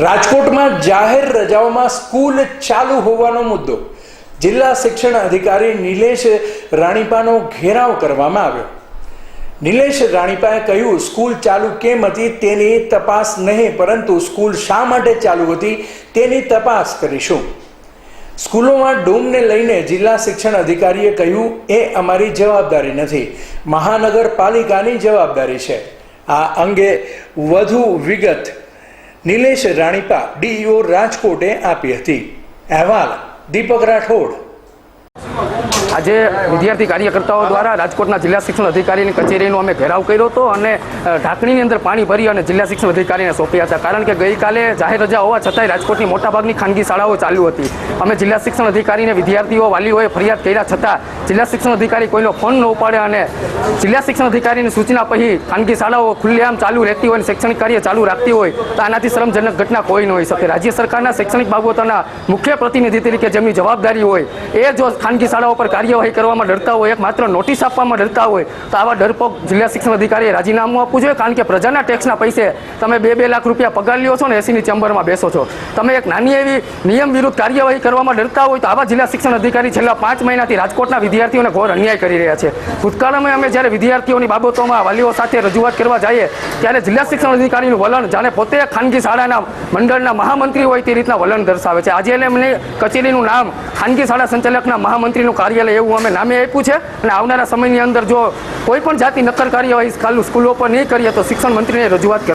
રાજકોટમાં જાહેર રજાઓમાં સ્કૂલ ચાલુ હોવાનો મુદ્દો. જિલ્લા શિક્ષણ અધિકારી નિલેશ રાણીપાનો ઘેરાવ કરવામાં આવ્યો. નિલેશ રાણીપાએ કહ્યું, સ્કૂલ ચાલુ કેમ હતી તેની તપાસ નહીં, પરંતુ સ્કૂલ શા માટે ચાલુ હતી તેની તપાસ કરીશું. સ્કૂલોમાં ડૂમને લઈને જિલ્લા શિક્ષણ અધિકારીએ કહ્યું, એ અમારી જવાબદારી નથી. મહાનગરપાલિકાની જવાબદારી છે. આ અંગે વધુ વિગત નિલેશ રાણીપા ડીઈઓ રાજકોટે આપી હતી. અહેવાલ દીપક રાઠોડ. આજે વિદ્યાર્થી કાર્યકર્તાઓ દ્વારા રાજકોટના જિલ્લા શિક્ષણ અધિકારીની કચેરીનો અમે ઘેરાવ કર્યો હતો અને ઢાંકણીની અંદર પાણી ભરી અને જિલ્લા શિક્ષણ અધિકારીને સોંપ્યા હતા. કારણ કે ગઈકાલે જાહેર રજા હોવા છતાંય રાજકોટની મોટાભાગની ખાનગી શાળાઓ ચાલુ હતી. અમે જિલ્લા શિક્ષણ અધિકારીને વિદ્યાર્થીઓ, વાલીઓએ ફરિયાદ કર્યા છતાં જિલ્લા શિક્ષણ અધિકારી કોઈનો ફોન ન ઉપાડે અને જિલ્લા શિક્ષણ અધિકારીની સૂચના પછી ખાનગી શાળાઓ ખુલ્લેઆમ ચાલુ રહેતી હોય અને શૈક્ષણિક કાર્ય ચાલુ રાખતી હોય, તો આનાથી શરમજનક ઘટના કોઈ ન હોઈ શકે. રાજ્ય સરકારના શૈક્ષણિક બાબતોના મુખ્ય પ્રતિનિધિ તરીકે જેમની જવાબદારી હોય, એ જો ખાનગી શાળાઓ પર કાર્યવાહી કરવામાં ડરતા હોય, એક માત્ર નોટિસ આપવામાં ડરતા હોય, તો આવા ડરપોક જિલ્લા શિક્ષણ અધિકારીએ રાજીનામું આપવું જોઈએ, કારણ કે પ્રજાના ટેક્સના પૈસે તમે બે બે લાખ રૂપિયા પગાર લ્યો છો ને એસીની ચેમ્બરમાં બેસો છો. તમે એક નાની એવી નિયમ વિરુદ્ધ કાર્યવાહી કરવામાં ડરતા હોય, તો આવા જિલ્લા શિક્ષણ અધિકારી છેલ્લા પાંચ મહિનાથી રાજકોટના વિદ્યાર્થીઓને ઘોર અન્યાય કરી રહ્યા છે. ભૂતકાળમાં અમે જ્યારે વિદ્યાર્થીઓની બાબતોમાં વાલીઓ સાથે રજૂઆત કરવા જઈએ, ત્યારે જિલ્લા શિક્ષણ અધિકારીનું વલણ જાણે પોતે ખાનગી શાળાના મંડળના મહામંત્રી હોય તે રીતના વલણ દર્શાવે છે. આજે એમની કચેરીનું નામ ખાનગી શાળા સંચાલકના મહામંત્રીનું કાર્યાલય એવું અમે નામે આપ્યું છે. અને આવનારા સમયની અંદર જો કોઈ પણ જાતિ નક્કર કાર્યવાહી સ્કૂલો પર નહીં કરીએ તો શિક્ષણ મંત્રીને રજૂઆત